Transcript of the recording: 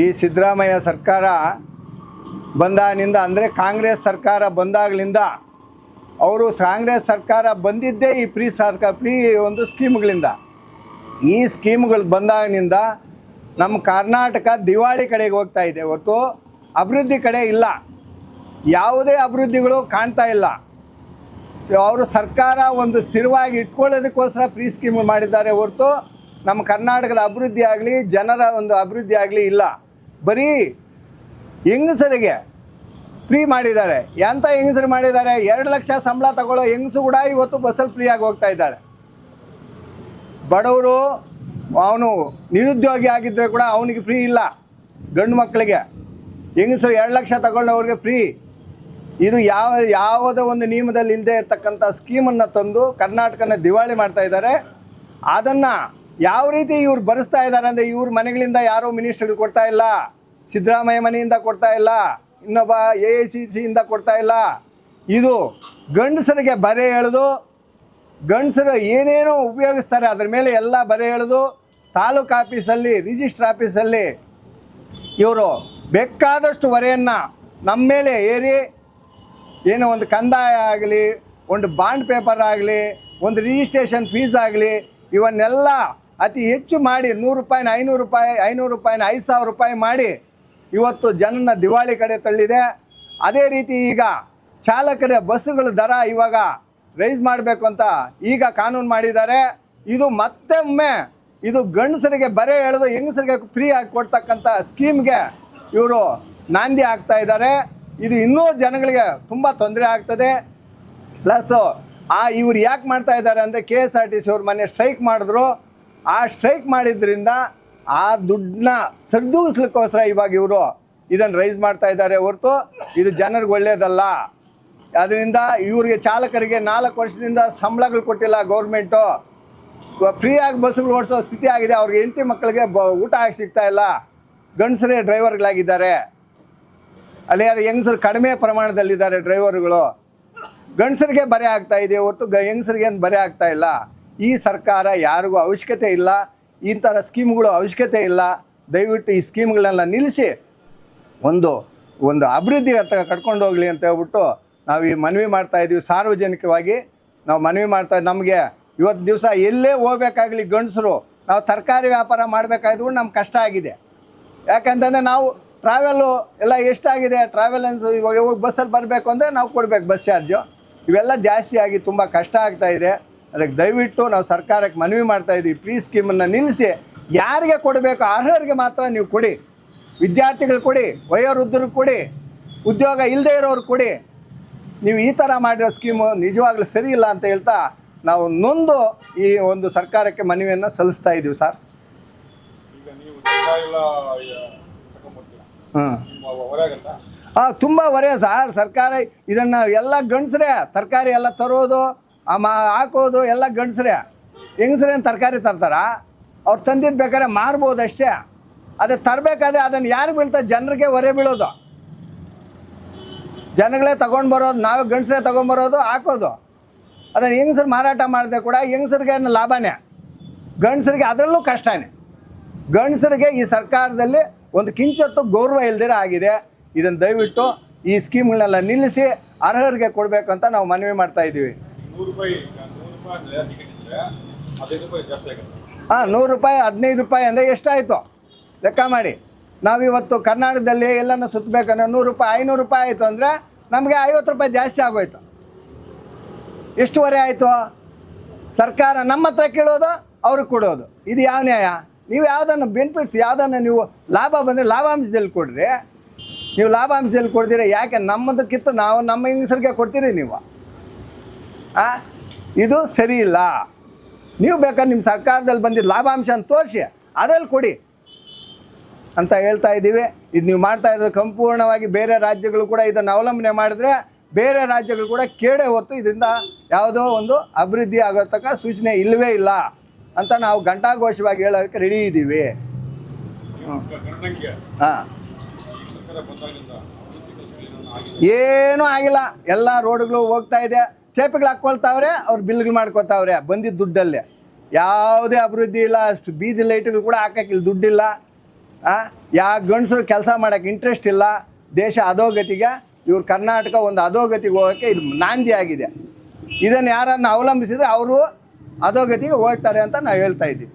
ಈ ಸಿದ್ದರಾಮಯ್ಯ ಸರ್ಕಾರ ಬಂದಾಗಿನಿಂದ, ಅಂದರೆ ಕಾಂಗ್ರೆಸ್ ಸರ್ಕಾರ ಬಂದಾಗಲಿಂದ, ಅವರು ಕಾಂಗ್ರೆಸ್ ಸರ್ಕಾರ ಬಂದಿದ್ದೇ ಈ ಫ್ರೀ ಸರ್ಕಾರ ಫ್ರೀ ಒಂದು ಸ್ಕೀಮ್ಗಳಿಂದ. ಈ ಸ್ಕೀಮ್ಗಳು ಬಂದಾಗಿನಿಂದ ನಮ್ಮ ಕರ್ನಾಟಕ ದಿವಾಳಿ ಕಡೆಗೆ ಹೋಗ್ತಾ ಇದೆ. ಹೊತ್ತು ಅಭಿವೃದ್ಧಿ ಕಡೆ ಇಲ್ಲ. ಯಾವುದೇ ಅಭಿವೃದ್ಧಿಗಳು ಕಾಣ್ತಾ ಇಲ್ಲ. ಅವರು ಸರ್ಕಾರ ಒಂದು ಸ್ಥಿರವಾಗಿ ಇಟ್ಕೊಳ್ಳೋದಕ್ಕೋಸ್ಕರ ಫ್ರೀ ಸ್ಕೀಮ್ ಮಾಡಿದ್ದಾರೆ ಹೊರತು ನಮ್ಮ ಕರ್ನಾಟಕದ ಅಭಿವೃದ್ಧಿ ಆಗಲಿ, ಜನರ ಒಂದು ಅಭಿವೃದ್ಧಿ ಆಗಲಿ ಇಲ್ಲ. ಬರೀ ಹೆಂಗಸರಿಗೆ ಫ್ರೀ ಮಾಡಿದ್ದಾರೆ. ಎಂಥ ಹೆಂಗಸರು ಮಾಡಿದ್ದಾರೆ? ಎರಡು ಲಕ್ಷ ಸಂಬಳ ತಗೊಳ್ಳೋ ಹೆಂಗಸು ಕೂಡ ಇವತ್ತು ಬಸ್ಸಲ್ಲಿ ಫ್ರೀಯಾಗಿ ಹೋಗ್ತಾ ಇದ್ದಾಳೆ. ಬಡವರು ಅವನು ನಿರುದ್ಯೋಗಿ ಆಗಿದ್ದರೆ ಕೂಡ ಅವನಿಗೆ ಫ್ರೀ ಇಲ್ಲ. ಗಂಡು ಮಕ್ಕಳಿಗೆ. ಹೆಂಗಸರು ಎರಡು ಲಕ್ಷ ತಗೊಳ್ಳೋರಿಗೆ ಫ್ರೀ ಇದು ಯಾವ, ಯಾವುದೋ ಒಂದು ನಿಯಮದಲ್ಲಿ ಇಲ್ಲದೆ ಇರ್ತಕ್ಕಂಥ ಸ್ಕೀಮನ್ನು ತಂದು ಕರ್ನಾಟಕನ ದಿವಾಳಿ ಮಾಡ್ತಾ ಇದ್ದಾರೆ. ಅದನ್ನು ಯಾವ ರೀತಿ ಇವ್ರು ಬರೆಸ್ತಾ ಇದ್ದಾರೆ ಅಂದರೆ ಇವ್ರ ಮನೆಗಳಿಂದ ಯಾರೋ ಮಿನಿಸ್ಟರ್ಗಳು ಕೊಡ್ತಾ ಇಲ್ಲ, ಸಿದ್ದರಾಮಯ್ಯ ಮನೆಯಿಂದ ಕೊಡ್ತಾ ಇಲ್ಲ, ಇನ್ನೊಬ್ಬ ಎ ಐ ಸಿ ಸಿಯಿಂದ ಕೊಡ್ತಾ ಇಲ್ಲ. ಇದು ಗಂಡಸರಿಗೆ ಬರೆ ಎಳೆದು, ಗಂಡಸರು ಏನೇನೋ ಉಪಯೋಗಿಸ್ತಾರೆ ಅದ್ರ ಮೇಲೆ ಎಲ್ಲ ಬರೆ ಎಳೆದು, ತಾಲೂಕು ಆಫೀಸಲ್ಲಿ, ರಿಜಿಸ್ಟ್ರ್ ಆಫೀಸಲ್ಲಿ ಇವರು ಬೇಕಾದಷ್ಟು ಹೊರೆಯನ್ನು ನಮ್ಮ ಮೇಲೆ ಏರಿ, ಏನೋ ಒಂದು ಕಂದಾಯ ಆಗಲಿ, ಒಂದು ಬಾಂಡ್ ಪೇಪರ್ ಆಗಲಿ, ಒಂದು ರಿಜಿಸ್ಟ್ರೇಷನ್ ಫೀಸ್ ಆಗಲಿ, ಇವನ್ನೆಲ್ಲ ಅತಿ ಹೆಚ್ಚು ಮಾಡಿ ನೂರು ರೂಪಾಯಿನ ಐನೂರು ರೂಪಾಯಿ, ಐನೂರು ರೂಪಾಯಿನ ಐದು ಸಾವಿರ ರೂಪಾಯಿ ಮಾಡಿ ಇವತ್ತು ಜನನ ದಿವಾಳಿ ಕಡೆ ತಳ್ಳಿದೆ. ಅದೇ ರೀತಿ ಈಗ ಚಾಲಕರ ಬಸ್ಸುಗಳ ದರ ಇವಾಗ ರೈಸ್ ಮಾಡಬೇಕು ಅಂತ ಈಗ ಕಾನೂನು ಮಾಡಿದ್ದಾರೆ. ಇದು ಮತ್ತೊಮ್ಮೆ ಇದು ಗಂಡಸರಿಗೆ ಬರೆ ಎಳೆದು ಹೆಂಗಸರಿಗೆ ಫ್ರೀ ಆಗಿ ಕೊಡ್ತಕ್ಕಂಥ ಸ್ಕೀಮ್ಗೆ ಇವರು ನಾಂದಿ ಆಗ್ತಾ ಇದ್ದಾರೆ. ಇದು ಇನ್ನೂ ಜನಗಳಿಗೆ ತುಂಬ ತೊಂದರೆ ಆಗ್ತದೆ. ಪ್ಲಸ್ಸು ಆ ಇವ್ರು ಯಾಕೆ ಮಾಡ್ತಾ ಇದ್ದಾರೆ ಅಂದರೆ K S R T C ಅವ್ರು ಮೊನ್ನೆ ಸ್ಟ್ರೈಕ್ ಮಾಡಿದ್ರು. ಆ ಸ್ಟ್ರೈಕ್ ಮಾಡಿದ್ರಿಂದ ಆ ದುಡ್ಡನ್ನ ಸರಿದೂಗಿಸ್ಲಿಕ್ಕೋಸ್ಕರ ಇವಾಗ ಇವರು ಇದನ್ನು ರೈಸ್ ಮಾಡ್ತಾ ಇದ್ದಾರೆ ಹೊರತು ಇದು ಜನರಿಗೆ ಒಳ್ಳೆಯದಲ್ಲ ಅದರಿಂದ ಇವರಿಗೆ ಚಾಲಕರಿಗೆ ನಾಲ್ಕು ವರ್ಷದಿಂದ ಸಂಬಳಗಳು ಕೊಟ್ಟಿಲ್ಲ ಗೌರ್ಮೆಂಟು. ಫ್ರೀಯಾಗಿ ಬಸ್ಸುಗಳು ಓಡಿಸೋ ಸ್ಥಿತಿ ಆಗಿದೆ, ಅವ್ರಿಗೆ ಹೆಂಡತಿ ಮಕ್ಕಳಿಗೆ ಬ ಊಟ ಆಗಿ ಸಿಗ್ತಾ ಇಲ್ಲ. ಗಂಡಸರೇ ಡ್ರೈವರ್ಗಳಾಗಿದ್ದಾರೆ. ಅಲ್ಲಿ ಯಾರು ಹೆಂಗಸರು ಕಡಿಮೆ ಪ್ರಮಾಣದಲ್ಲಿದ್ದಾರೆ ಡ್ರೈವರ್ಗಳು. ಗಂಡಸರಿಗೆ ಬರೆ ಆಗ್ತಾ ಇದೆ, ಹೊರತು ಗ ಹೆಂಗಸರಿಗೆ ಏನು ಬರೆ ಆಗ್ತಾ ಇಲ್ಲ. ಈ ಸರ್ಕಾರ ಯಾರಿಗೂ ಅವಶ್ಯಕತೆ ಇಲ್ಲ ಈ ಥರ ಸ್ಕೀಮ್ಗಳು ಅವಶ್ಯಕತೆ ಇಲ್ಲ. ದಯವಿಟ್ಟು ಈ ಸ್ಕೀಮ್ಗಳನ್ನೆಲ್ಲ ನಿಲ್ಲಿಸಿ. ಒಂದು ಒಂದು ಅಭಿವೃದ್ಧಿ ಹತ್ರ ಕಟ್ಕೊಂಡು ಹೋಗಲಿ ಅಂತ ಹೇಳ್ಬಿಟ್ಟು ನಾವು ಈ ಮನವಿ ಮಾಡ್ತಾ ಇದ್ದೀವಿ. ಸಾರ್ವಜನಿಕವಾಗಿ ನಾವು ಮನವಿ ಮಾಡ್ತಾ ನಮಗೆ ಇವತ್ತು ದಿವಸ ಎಲ್ಲೇ ಹೋಗ್ಬೇಕಾಗಲಿ ಗಂಡಸರು, ನಾವು ತರಕಾರಿ ವ್ಯಾಪಾರ ಮಾಡಬೇಕಾದ್ರು ನಮ್ಗೆ ಕಷ್ಟ ಆಗಿದೆ. ಯಾಕಂತಂದರೆ ನಾವು ಟ್ರಾವೆಲ್ಲು ಎಲ್ಲ ಎಷ್ಟಾಗಿದೆ? ಟ್ರಾವೆಲೆನ್ಸ್ ಇವಾಗ ಹೋಗಿ ಬಸ್ಸಲ್ಲಿ ಬರಬೇಕು ಅಂದರೆ ನಾವು ಕೊಡಬೇಕು ಬಸ್ ಚಾರ್ಜು ಇವೆಲ್ಲ ಜಾಸ್ತಿ ಆಗಿ ತುಂಬ ಕಷ್ಟ ಆಗ್ತಾಯಿದೆ ಅದಕ್ಕೆ ದಯವಿಟ್ಟು ನಾವು ಸರ್ಕಾರಕ್ಕೆ ಮನವಿ ಮಾಡ್ತಾ ಇದ್ದೀವಿ ಪ್ರೀ ಸ್ಕೀಮನ್ನು ನಿಲ್ಲಿಸಿ. ಯಾರಿಗೆ ಕೊಡಬೇಕು ಅರ್ಹರಿಗೆ ಮಾತ್ರ ನೀವು ಕೊಡಿ. ವಿದ್ಯಾರ್ಥಿಗಳು ಕೊಡಿ ವಯೋವೃದ್ಧರು ಕೊಡಿ ಉದ್ಯೋಗ ಇಲ್ಲದೆ ಇರೋರು ಕೊಡಿ. ನೀವು ಈ ಥರ ಮಾಡಿರೋ ಸ್ಕೀಮು ನಿಜವಾಗ್ಲೂ ಸರಿ ಇಲ್ಲ ಅಂತ ಹೇಳ್ತಾ ನಾವು ನೊಂದು ಈ ಒಂದು ಸರ್ಕಾರಕ್ಕೆ ಮನವಿಯನ್ನು ಸಲ್ಲಿಸ್ತಾ ಇದ್ದೀವಿ ಸರ್. ಹಾಂ. ತುಂಬ ಹೊರೆ ಸರ್. ಸರ್ಕಾರ ಇದನ್ನು ಎಲ್ಲ ಗಂಡಸ್ರೆ ತರಕಾರಿ ಎಲ್ಲ ತರೋದು ಆ ಹಾಕೋದು ಎಲ್ಲ ಗಂಡಸ್ರೆ. ಹೆಂಗಸ್ರೇನು ತರಕಾರಿ ತರ್ತಾರ? ಅವ್ರು ತಂದಿದ್ದು ಬೇಕಾದ್ರೆ ಮಾರ್ಬೋದು ಅಷ್ಟೇ. ಅದೇ ತರಬೇಕಾದ್ರೆ ಅದನ್ನು ಯಾರು ಬೀಳ್ತಾ ಜನರಿಗೆ ಹೊರೆ ಬೀಳೋದು. ಜನಗಳೇ ತಗೊಂಡು ಬರೋದು, ನಾವೇ ಗಂಡಸ್ರೆ ತೊಗೊಂಬರೋದು ಹಾಕೋದು. ಅದನ್ನು ಹೆಂಗಸ್ರು ಮಾರಾಟ ಮಾಡಿದೆ ಕೂಡ ಹೆಂಗಸರಿಗೆ ಲಾಭನೇ? ಗಂಡಸರಿಗೆ ಅದರಲ್ಲೂ ಕಷ್ಟನೇ. ಗಂಡಸರಿಗೆ ಈ ಸರ್ಕಾರದಲ್ಲಿ ಒಂದು ಕಿಂಚತ್ತು ಗೌರವ ಇಲ್ದಿರ ಆಗಿದೆ. ಇದನ್ನು ದಯವಿಟ್ಟು ಈ ಸ್ಕೀಮ್ಗಳನ್ನೆಲ್ಲ ನಿಲ್ಲಿಸಿ ಅರ್ಹರಿಗೆ ಕೊಡಬೇಕು ಅಂತ ನಾವು ಮನವಿ ಮಾಡ್ತಾ ಇದ್ದೀವಿ. ನೂರು ರೂಪಾಯಿ ನೂರು ರೂಪಾಯಿ ಹದಿನೈದು ರೂಪಾಯಿ ಜಾಸ್ತಿ ಆಗುತ್ತೆ. ಹಾಂ, ನೂರು ರೂಪಾಯಿ, ಹದಿನೈದು ರೂಪಾಯಿ ಅಂದರೆ ಎಷ್ಟಾಯಿತು? ಲೆಕ್ಕ ಮಾಡಿ. ನಾವಿವತ್ತು ಕರ್ನಾಟಕದಲ್ಲಿ ಎಲ್ಲನ ಸುತ್ತಬೇಕಂದ್ರೆ ನೂರು ರೂಪಾಯಿ, ಐನೂರು ರೂಪಾಯಿ ಆಯಿತು ಅಂದರೆ ನಮಗೆ ಐವತ್ತು ರೂಪಾಯಿ ಜಾಸ್ತಿ ಆಗೋಯ್ತು. ಎಷ್ಟುವರೆ ಆಯಿತು? ಸರ್ಕಾರ ನಮ್ಮ ಹತ್ರ ಕೇಳೋದು, ಅವ್ರಿಗೆ ಕೊಡೋದು. ಇದು ಯಾವ ನ್ಯಾಯ? ನೀವು ಯಾವುದನ್ನು ಬೆನಿಫಿಟ್ಸ್ ಯಾವುದನ್ನು ನೀವು ಲಾಭ ಬಂದರೆ ಲಾಭಾಂಶದಲ್ಲಿ ಕೊಡ್ರಿ. ನೀವು ಲಾಭಾಂಶದಲ್ಲಿ ಕೊಡ್ತೀರಿ ಯಾಕೆ ನಮ್ಮದಕ್ಕಿಂತ ನಾವು ನಮ್ಮ ಹೆಂಗಸರಿಗೆ ಕೊಡ್ತೀರಿ ನೀವು? ಇದು ಸರಿ ಇಲ್ಲ. ನೀವು ಬೇಕಾದ್ರೆ ನಿಮ್ಮ ಸರ್ಕಾರದಲ್ಲಿ ಬಂದಿದ್ದ ಲಾಭಾಂಶ ಅಂತ ತೋರಿಸಿ, ಅದರಲ್ಲಿ ಕೊಡಿ ಅಂತ ಹೇಳ್ತಾ ಇದ್ದೀವಿ. ಇದು ನೀವು ಮಾಡ್ತಾ ಇರೋದು ಸಂಪೂರ್ಣವಾಗಿ ಬೇರೆ ರಾಜ್ಯಗಳು ಕೂಡ ಇದನ್ನು ಅವಲಂಬನೆ ಮಾಡಿದ್ರೆ ಬೇರೆ ರಾಜ್ಯಗಳು ಕೂಡ ಕೇಳೇ ಹೊತ್ತು ಇದರಿಂದ ಯಾವುದೋ ಒಂದು ಅಭಿವೃದ್ಧಿ ಆಗೋತಕ್ಕ ಸೂಚನೆ ಇಲ್ಲವೇ ಇಲ್ಲ ಅಂತ ನಾವು ಘಂಟಾಘೋಷವಾಗಿ ಹೇಳೋದಕ್ಕೆ ರೆಡಿ ಇದ್ದೀವಿ. ಹಾಂ. ಏನೂ ಆಗಿಲ್ಲ. ಎಲ್ಲ ರೋಡ್ಗಳು ಹೋಗ್ತಾ ಇದೆ. ಟೇಪ್ಗಳು ಹಾಕ್ಕೊಳ್ತಾವ್ರೆ, ಅವ್ರು ಬಿಲ್ಗಳು ಮಾಡ್ಕೊತಾವ್ರೆ. ಬಂದಿದ್ದ ದುಡ್ಡಲ್ಲೇ. ಯಾವುದೇ ಅಭಿವೃದ್ಧಿ ಇಲ್ಲ, ಅಷ್ಟು ಬೀದಿ ಲೈಟ್ಗಳು ಕೂಡ ಹಾಕಕ್ಕಿಲ್ಲ ದುಡ್ಡಿಲ್ಲ. ಯಾವ ಗಂಡಸರು ಕೆಲಸ ಮಾಡೋಕ್ಕೆ ಇಂಟ್ರೆಸ್ಟ್ ಇಲ್ಲ. ದೇಶ ಅಧೋಗತಿಗೆ, ಇವ್ರು ಕರ್ನಾಟಕ ಒಂದು ಅಧೋಗತಿಗೆ ಹೋಗೋಕ್ಕೆ ಇದು ನಾಂದಿ ಆಗಿದೆ. ಇದನ್ನು ಯಾರನ್ನು ಅವಲಂಬಿಸಿದರೆ ಅವರು ಅಧೋಗತಿಗೆ ಹೋಗ್ತಾರೆ ಅಂತ ನಾವು ಹೇಳ್ತಾ ಇದ್ದೀವಿ.